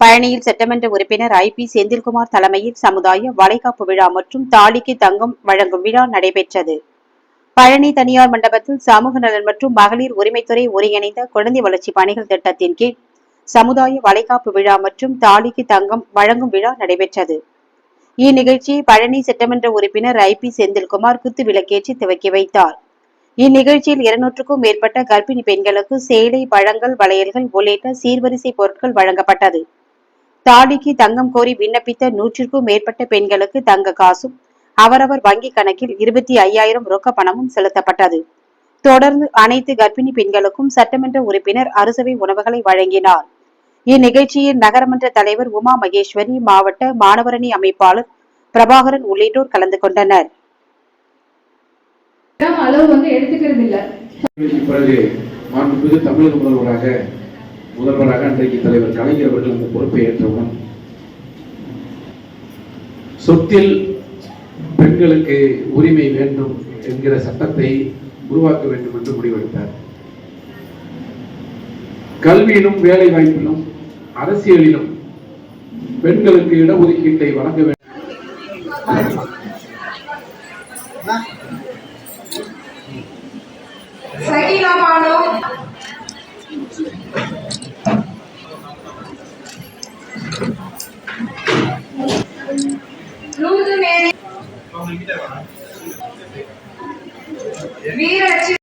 பழனியில் சட்டமன்ற உறுப்பினர் ஐ பி செந்தில்குமார் தலைமையில் சமுதாய வளைகாப்பு விழா மற்றும் தாலிக்கு தங்கம் வழங்கும் விழா நடைபெற்றது. பழனி தனியார் மண்டபத்தில் சமூக நலன் மற்றும் மகளிர் உரிமைத்துறை ஒருங்கிணைந்த குழந்தை வளர்ச்சி பணிகள் திட்டத்தின் கீழ் சமுதாய வளைகாப்பு விழா மற்றும் தாலிக்கு தங்கம் வழங்கும் விழா நடைபெற்றது. இந்நிகழ்ச்சியை பழனி சட்டமன்ற உறுப்பினர் ஐ பி செந்தில்குமார் குத்து விளக்கேற்றி துவக்கி வைத்தார். இந்நிகழ்ச்சியில் இருநூற்றுக்கும் மேற்பட்ட கர்ப்பிணி பெண்களுக்கு சேலை பழங்கள் வளையல்கள் உள்ளிட்ட சீர்வரிசை பொருட்கள் வழங்கப்பட்டது. தாலிக்கு தங்கம் கோரி விண்ணப்பித்த நூற்றிற்கும் மேற்பட்ட பெண்களுக்கு தங்க காசும் அவரவர் வங்கி கணக்கில் இருபத்தி ஐயாயிரம் ரொக்க பணமும் செலுத்தப்பட்டது. தொடர்ந்து அனைத்து கர்ப்பிணி பெண்களுக்கும் சட்டமன்ற உறுப்பினர் அரசவை உணவுகளை வழங்கினார். இந்நிகழ்ச்சியில் நகரமன்ற தலைவர் உமா மகேஸ்வரி மாவட்ட மாணவரணி அமைப்பாளர் பிரபாகரன் உள்ளிட்டோர் கலந்து கொண்டனர். அளவு வந்து எடுத்துக்கிறது இல்ல முதல்வராக அன்றைக்கு தலைவர் கலைஞர் அவர்கள் அந்த பொறுப்பை ஏற்றவுடன் சொத்தில் பெண்களுக்கு உரிமை வேண்டும் என்கிற சட்டத்தை உருவாக்க வேண்டும் என்று முடிவெடுத்தார். கல்வியிலும் வேலை வாய்ப்பிலும் அரசியலிலும் பெண்களுக்கு இடஒதுக்கீட்டை வழங்க வேண்டும். சகிலா வீரச்சி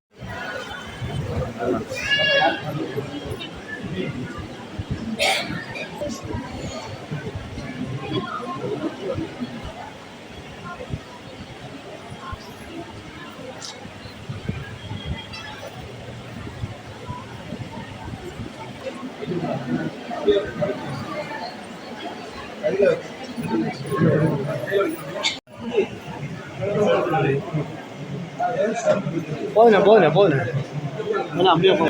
போதுண்ணே போதுண்ணே போதுண்ணே அண்ணா அப்படியே போ